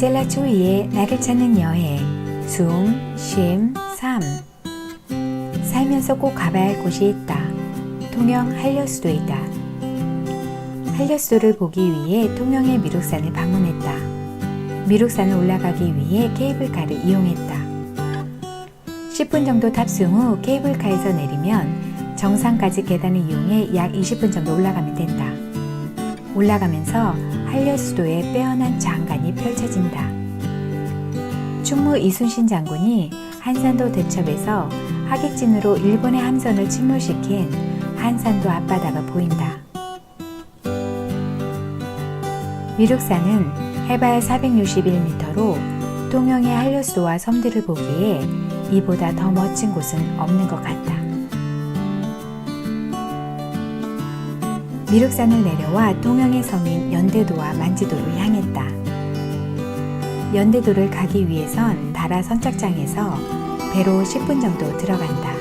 안젤라 조이의 나를 찾는 여행 숨, 쉼, 삶 살면서 꼭 가봐야 할 곳이 있다. 통영 한려수도이다. 한려수도를 보기 위해 통영의 미륵산을 방문했다. 미륵산을 올라가기 위해 케이블카를 이용했다. 10분 정도 탑승 후 케이블카에서 내리면 정상까지 계단을 이용해 약 20분 정도 올라가면 된다. 올라가면서 한려수도의 빼어난 장관이 펼쳐진다. 충무 이순신 장군이 한산도 대첩에서 하객진으로 일본의 함선을 침몰시킨 한산도 앞바다가 보인다. 미륵산은 해발 461m로 통영의 한려수도와 섬들을 보기에 이보다 더 멋진 곳은 없는 것 같다. 미륵산을 내려와 통영의 섬인 연대도와 만지도를 향했다. 연대도를 가기 위해선 다라 선착장에서 배로 10분 정도 들어간다.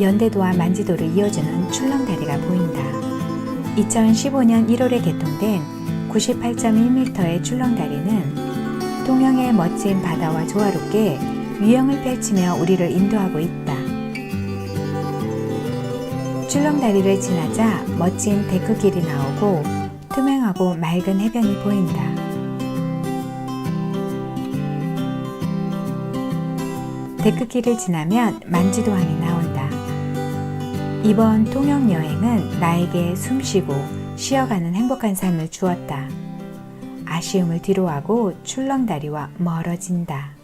연대도와 만지도를 이어주는 출렁다리가 보인다. 2015년 1월에 개통된 98.1m의 출렁다리는 통영의 멋진 바다와 조화롭게 유형을 펼치며 우리를 인도하고 있다. 출렁다리를 지나자 멋진 데크길이 나오고 투명하고 맑은 해변이 보인다. 데크길을 지나면 만지도항이 나온다. 이번 통영 여행은 나에게 숨쉬고 쉬어가는 행복한 삶을 주었다. 아쉬움을 뒤로하고 출렁다리와 멀어진다.